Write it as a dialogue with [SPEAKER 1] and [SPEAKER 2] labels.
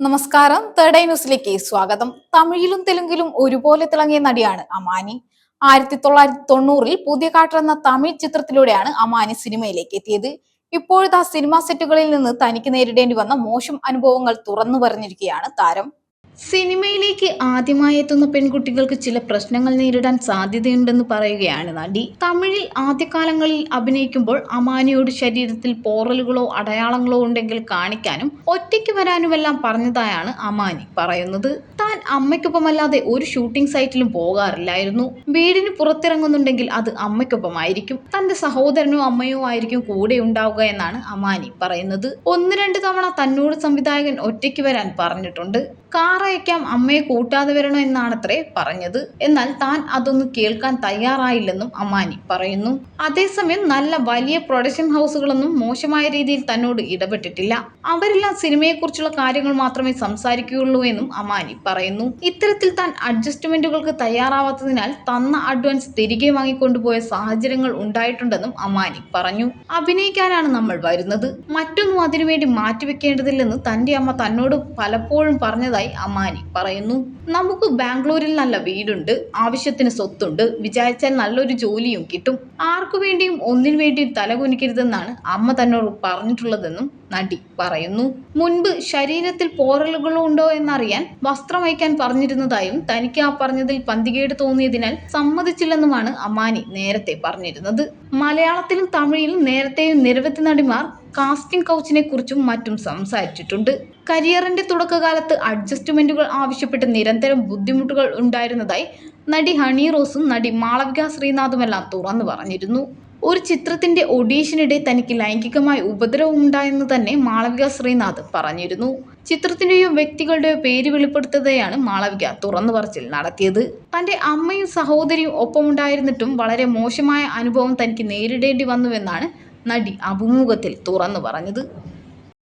[SPEAKER 1] നമസ്കാരം. Third eye ന്യൂസിലേക്ക് സ്വാഗതം. തമിഴിലും തെലുങ്കിലും ഒരുപോലെ തിളങ്ങിയ നടിയാണ് അമാനി. ആയിരത്തി തൊള്ളായിരത്തി തൊണ്ണൂറിൽ പുതിയ കാട്ടെന്ന തമിഴ് ചിത്രത്തിലൂടെയാണ് അമാനി സിനിമയിലേക്ക് എത്തിയത്. ഇപ്പോഴത്തെ സിനിമാ സെറ്റുകളിൽ നിന്ന് തനിക്ക് നേരിടേണ്ടി വന്ന മോശം അനുഭവങ്ങൾ തുറന്നു പറഞ്ഞിരിക്കുകയാണ് താരം. സിനിമയിലേക്ക് ആദ്യമായി എത്തുന്ന പെൺകുട്ടികൾക്ക് ചില പ്രശ്നങ്ങൾ നേരിടാൻ സാധ്യതയുണ്ടെന്ന് പറയുകയാണ് നടി. തമിഴിൽ ആദ്യകാലങ്ങളിൽ അഭിനയിക്കുമ്പോൾ അമാനിയോട് ശരീരത്തിൽ പോറലുകളോ അടയാളങ്ങളോ ഉണ്ടെങ്കിൽ കാണിക്കാനും ഒറ്റയ്ക്ക് വരാനുമെല്ലാം പറഞ്ഞതായാണ് അമാനി പറയുന്നത്. താൻ അമ്മയ്ക്കൊപ്പമല്ലാതെ ഒരു ഷൂട്ടിംഗ് സൈറ്റിലും പോകാറില്ലായിരുന്നു. വീടിന് പുറത്തിറങ്ങുന്നുണ്ടെങ്കിൽ അത് അമ്മയ്ക്കൊപ്പമായിരിക്കും. തന്റെ സഹോദരനോ അമ്മയോ ആയിരിക്കും കൂടെ ഉണ്ടാവുക എന്നാണ് അമാനി പറയുന്നത്. ഒന്ന് രണ്ട് തവണ തന്നോട് സംവിധായകൻ ഒറ്റയ്ക്ക് വരാൻ പറഞ്ഞിട്ടുണ്ട്. കാർ അയക്കാം അമ്മയെ കൂട്ടാതെ വരണോ എന്നാണത്രേ പറഞ്ഞത്. എന്നാൽ താൻ അതൊന്നും കേൾക്കാൻ തയ്യാറായില്ലെന്നും അമ്മാനി പറയുന്നു. അതേസമയം നല്ല വലിയ പ്രൊഡക്ഷൻ ഹൗസുകളൊന്നും മോശമായ രീതിയിൽ തന്നോട് ഇടപെട്ടിട്ടില്ല. അവരെല്ലാം സിനിമയെക്കുറിച്ചുള്ള കാര്യങ്ങൾ മാത്രമേ സംസാരിക്കുകയുള്ളൂ എന്നും അമാനി പറയുന്നു. ഇത്തരത്തിൽ താൻ അഡ്ജസ്റ്റ്മെന്റുകൾക്ക് തയ്യാറാവാത്തതിനാൽ തന്ന അഡ്വാൻസ് തിരികെ വാങ്ങിക്കൊണ്ടുപോയ സാഹചര്യങ്ങൾ ഉണ്ടായിട്ടുണ്ടെന്നും അമാനി പറഞ്ഞു. അഭിനയിക്കാനാണ് നമ്മൾ വരുന്നത്. മറ്റൊന്നും അതിനുവേണ്ടി മാറ്റിവെക്കേണ്ടതില്ലെന്ന് തന്റെ അമ്മ തന്നോട് പലപ്പോഴും പറഞ്ഞതായി അമാനി പറയുന്നു. നമുക്ക് ബാംഗ്ലൂരിൽ നല്ല വീടുണ്ട് ആവശ്യത്തിന് സ്വത്തുണ്ട് വിചാരിച്ചാൽ നല്ലൊരു ജോലിയും കിട്ടും. ആർക്കു വേണ്ടിയും ഒന്നിനു വേണ്ടിയും തലകുനിക്കരുതെന്നാണ് അമ്മ തന്നോട് പറഞ്ഞിട്ടുള്ളതെന്നും നടി പറയുന്നു. മുൻപ് ശരീരത്തിൽ പോറലുകളോ ഉണ്ടോ എന്നറിയാൻ വസ്ത്രം വയ്ക്കാൻ പറഞ്ഞിരുന്നതായും തനിക്ക് ആ പറഞ്ഞതിൽ പന്തികേട് തോന്നിയതിനാൽ സമ്മതിച്ചില്ലെന്നുമാണ് അമാനി നേരത്തെ പറഞ്ഞിരുന്നത്. മലയാളത്തിലും തമിഴിലും നേരത്തെയും നിരവധി നടിമാർ കാസ്റ്റിംഗ് കൗച്ചിനെ കുറിച്ചും മറ്റും സംസാരിച്ചിട്ടുണ്ട്. കരിയറിന്റെ തുടക്കകാലത്ത് അഡ്ജസ്റ്റ്മെന്റുകൾ ആവശ്യപ്പെട്ട് നിരന്തരം ബുദ്ധിമുട്ടുകൾ ഉണ്ടായിരുന്നതായി നടി ഹണി റോസും നടി മാളവിക ശ്രീനാഥുമെല്ലാം തുറന്നു പറഞ്ഞിരുന്നു. ഒരു ചിത്രത്തിന്റെ ഒഡീഷനിടെ തനിക്ക് ലൈംഗികമായ ഉപദ്രവം ഉണ്ടായെന്ന് തന്നെ മാളവിക ശ്രീനാഥ് പറഞ്ഞിരുന്നു. ചിത്രത്തിന്റെയോ വ്യക്തികളുടെയോ പേര് വെളിപ്പെടുത്തതെയാണ് മാളവിക തുറന്നു പറച്ചിൽ നടത്തിയത്. തന്റെ അമ്മയും സഹോദരിയും ഒപ്പമുണ്ടായിരുന്നിട്ടും വളരെ മോശമായ അനുഭവം തനിക്ക് നേരിടേണ്ടി വന്നുവെന്നാണ് നടി അഭിമുഖത്തിൽ തുറന്നു പറഞ്ഞത്